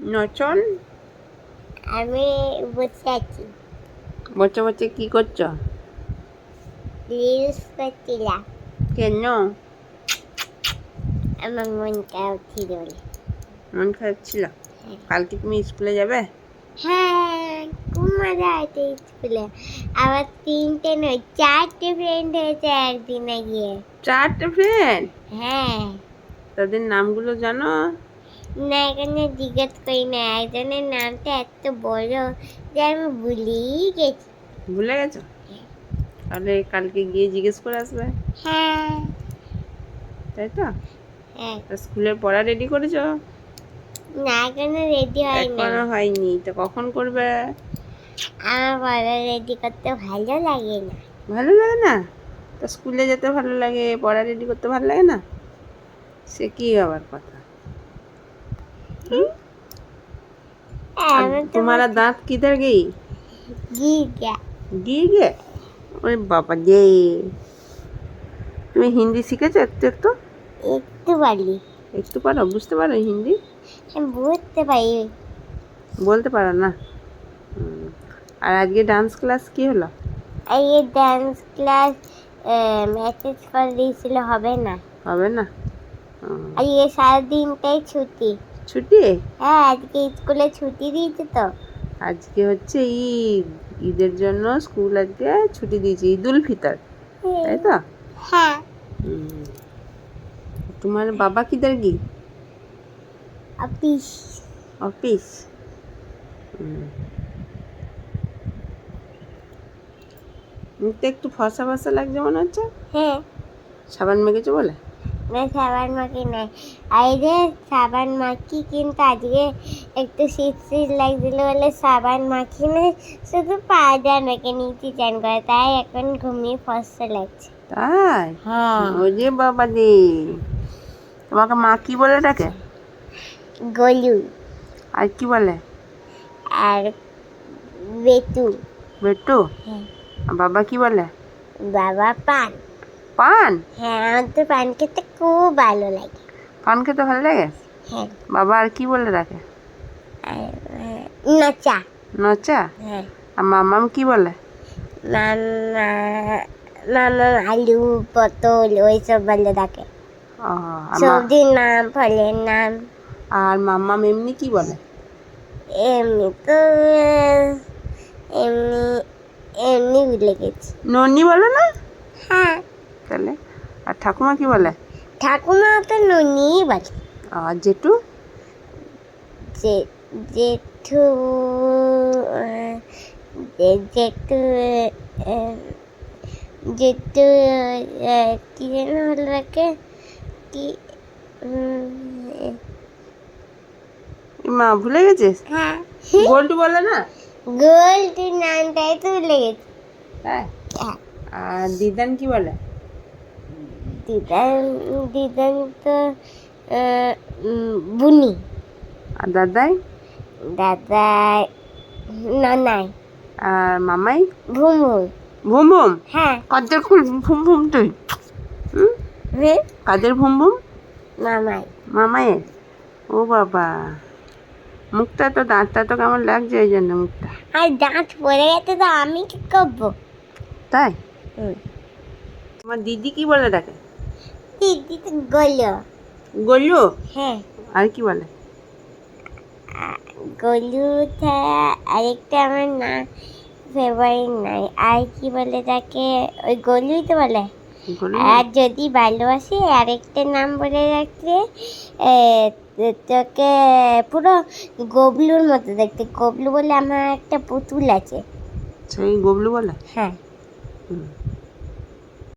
নচন? আমি বসে আছি। বসে বসে কি করছ? রিলস করছিলাম। কেন? আমার মন খারাপ ছিল মন খারাপ ছিল? হ্যাঁ। কালকে তুমি স্কুলে যাবে? হ্যাঁ খুব মজা আছে স্কুলে। আবার তিনটে নয় চারটে ফ্রেন্ড হয়েছে একদিনে গিয়ে। চারটে ফ্রেন্ড হ্যাঁ। তাদের নামগুলো জানো? না এখানে জিজ্ঞেস করি না একজনের নামটা এত বড় যে আমি ভুলেই গেছি। ভুলে গেছো? তাহলে কালকে গিয়ে জিজ্ঞেস করে আসবে। হ্যাঁ। তাই তো? হ্যাঁ। তা স্কুলের পড়া রেডি করেছ? না এখনও রেডি হয় না এখনও হয়নি তো কখন করবে? আমার পড়া রেডি করতে ভালো লাগে না। ভালো লাগে না? তা স্কুলে যেতে ভালো লাগে পড়া রেডি করতে ভালো লাগে না? সে কি আবার কথা? তোমারা দাঁত কিধর গই? গিগা। গিয়ে গে ওরে বাবা যে তুমি হিন্দি শিখেছো একটু একটু? একটু পারি। একটু পারো বুঝতে পারো হিন্দি? আমি বুঝতে পারি। বলতে পারো না। আর আজকে ডান্স ক্লাস কি হলো? এই ডান্স ক্লাস মেসেজ করে দিয়েছিল হবে না। হবে না? এই সারাদিনটাই ছুটি। ছুটি? হ্যাঁ আজকে স্কুলে ছুটি দিয়েছে তো। আজকে হচ্ছে ঈদ। ঈদের জন্য স্কুল আজকে ছুটি দিয়েছে ঈদ উল ফিতর তাই তো? হ্যাঁ। তোমার বাবা কিধর গি অফিস। অফিস। মুখটা একটু ফসা ফসা লাগছে মনে হচ্ছে? হ্যাঁ। সাবান মেখেছো বলে? না সাবান মাখি নাই আর যে সাবান মাখি কিন্তু আজকে একটু শীত শীত লাগছিল বলে সাবান মাখি না শুধু পাউডার মেখে নিয়েছি চান করে তাই এখন ঘুমিয়ে ফসতে লাগছে তাই? হ্যাঁ ও যে বাবা দি তোমাকে মা কি বলে ডাকে? গলু। আর কি বলে? আর বেতু বেটু? হ্যাঁ। বাবা কি বলে? বাবা পান পান? হ্যাঁ আমার তো পান খেতে খুব ভালো লাগে। পান খেতে ভালো লাগে? হ্যাঁ। বাবা আর কি বলে আহ, নাচা। নচা? হ্যাঁ। আর মামাম কি বলে? নানা নানা আলু পটল ওইসব বলে ডাকে সবজির নাম ফলের নাম। আর মাম্মাম এমনি কি বলে? এমনি তো এমনি এমনি ভুলে গেছি ননি বলে না? ঠাকুমা কি বলে? ঠাকুমা তো ননি বলে। আর জেঠু? যে জেঠু জেঠু জেঠু কি যেন হলো রাখে কি মা ভুলে গেছিস? হ্যাঁ। গোল্ডু বলে না? গোল্ড নামটাই তো ভুলে গেছি। তাই হ্যাঁ। আর দিদান কি বলে? দিদান দিদান তো বুনি আর দাদাই দাদা ননাই আর মামাই ভুমু ভুম ভুম হ্যাঁ কাদের ভুম ভুম তুই হুম কাদের ভুম ভুম মামাই মামাইয়ের ও বাবা মুখটা তো দাঁতটা তো কেমন লাগছে ওই জন্য মুখটা আর দাঁত পড়ে গেছে তো আমি কি করব তাই। তোমার দিদি কি বলে ডাকে দিদি তো গলো। গলু? হ্যাঁ। আর কি বলে? গলু ছাড়া আরেকটা আমার না ফেভারিট নাই। আর কি বলে তাকে? ওই গলুই তো বলে। আর যদি ভালোবাসি আরেকটা নাম বলে রাখলে তোকে পুরো গবলুর মতো দেখতে। গবলু বলে আমার একটা পুতুল আছে। সেই গবলু বলে? হ্যাঁ।